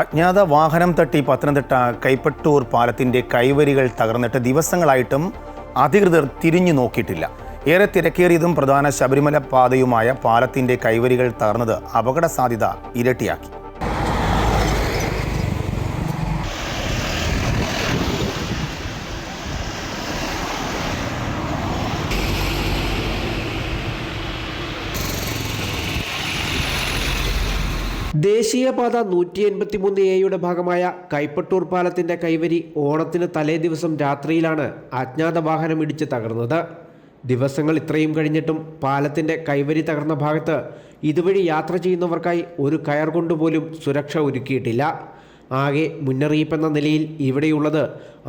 അജ്ഞാത വാഹനം തട്ടി പത്തനംതിട്ട കൈപ്പട്ടൂർ പാലത്തിന്റെ കൈവരികൾ തകർന്നിട്ട് ദിവസങ്ങളായിട്ടും അധികൃതർ തിരിഞ്ഞു നോക്കിയിട്ടില്ല. ഏറെ തിരക്കേറിയതും പ്രധാന ശബരിമല പാതയുമായ പാലത്തിന്റെ കൈവരികൾ തകർന്നത് അപകട സാധ്യത ഇരട്ടിയാക്കി. ദേശീയപാത നൂറ്റി എൺപത്തി മൂന്ന് എയുടെ ഭാഗമായ കൈപ്പട്ടൂർ പാലത്തിന്റെ കൈവരി ഓണത്തിന് തലേ ദിവസം രാത്രിയിലാണ് അജ്ഞാത വാഹനം ഇടിച്ച് തകർന്നത്. ദിവസങ്ങൾ ഇത്രയും കഴിഞ്ഞിട്ടും പാലത്തിന്റെ കൈവരി തകർന്ന ഭാഗത്ത് ഇതുവഴി യാത്ര ചെയ്യുന്നവർക്കായി ഒരു കയർ കൊണ്ടുപോലും സുരക്ഷ ഒരുക്കിയിട്ടില്ല. ആകെ മുന്നറിയിപ്പെന്ന നിലയിൽ ഇവിടെയുള്ളത്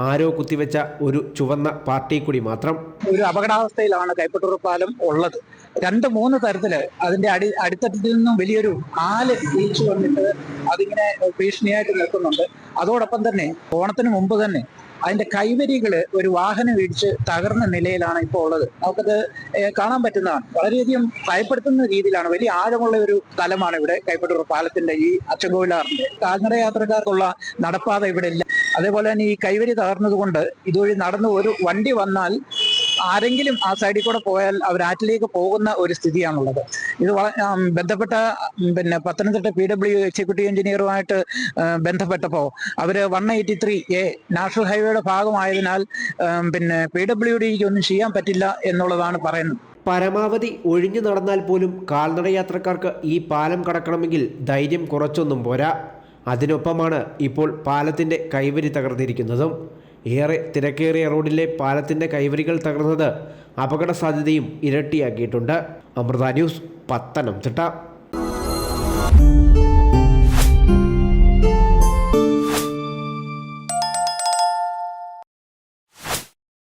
ആരോ കുത്തിവെച്ച ഒരു ചുവന്ന പാർട്ടി കുടി മാത്രം. ഒരു അപകടാവസ്ഥയിലാണ് കൈപ്പട്ടൂർ പാലം ഉള്ളത്. രണ്ട് മൂന്ന് തരത്തിൽ അതിന്റെ അടി അടിത്തട്ടിൽ നിന്നും വലിയൊരു ആൽ തിരിച്ചു വന്നിട്ട് അതിങ്ങനെ ഭീഷണിയായിട്ട് നിൽക്കുന്നുണ്ട്. അതോടൊപ്പം തന്നെ ഓണത്തിന് മുമ്പ് തന്നെ അതിന്റെ കൈവരികൾ ഒരു വാഹനം ഇടിച്ച് തകർന്ന നിലയിലാണ് ഇപ്പോൾ ഉള്ളത്. നമുക്കത് കാണാൻ പറ്റുന്നതാണ്. വളരെയധികം ഭയപ്പെടുത്തുന്ന രീതിയിലാണ് വലിയ ആഴമുള്ള ഒരു സ്ഥലമാണ് ഇവിടെ കൈപ്പട്ടൂർ പാലത്തിന്റെ ഈ അച്ചൻകോവിലാറിന്റെ. കാൽനട യാത്രക്കാർക്കുള്ള നടപ്പാത ഇവിടെ ഇല്ല. അതേപോലെ തന്നെ ഈ കൈവരി തകർന്നതുകൊണ്ട് ഇതുവഴി നടന്ന് ഒരു വണ്ടി വന്നാൽ ആരെങ്കിലും ആ സൈഡിൽ കൂടെ പോയാൽ അവർ ആറ്റിലേക്ക് പോകുന്ന ഒരു സ്ഥിതിയാണുള്ളത്. ഇത് ബന്ധപ്പെട്ട പിന്നെ പത്തനംതിട്ട പി ഡബ്ല്യു എക്സിക്യൂട്ടീവ് എഞ്ചിനീയറുമായിട്ട് ബന്ധപ്പെട്ടപ്പോൾ അവർ one eighty three A national ഹൈവേയുടെ ഭാഗമായതിനാൽ പിന്നെ പി ഡബ്ല്യു ഡിക്ക് ഒന്നും ചെയ്യാൻ പറ്റില്ല എന്നുള്ളതാണ് പറയുന്നത്. പരമാവധി ഒഴിഞ്ഞു നടന്നാൽ പോലും കാൽനട യാത്രക്കാർക്ക് ഈ പാലം കടക്കണമെങ്കിൽ ധൈര്യം കുറച്ചൊന്നും പോരാ. അതിനൊപ്പമാണ് ഇപ്പോൾ പാലത്തിന്റെ കൈവരി തകർന്നിരിക്കുന്നതും. ഏറെ തിരക്കേറിയ റോഡിലെ പാലത്തിന്റെ കൈവരികൾ തകർന്നത് അപകട സാധ്യതയും ഇരട്ടിയാക്കിയിട്ടുണ്ട്. അമൃത ന്യൂസ് പത്തനംതിട്ട.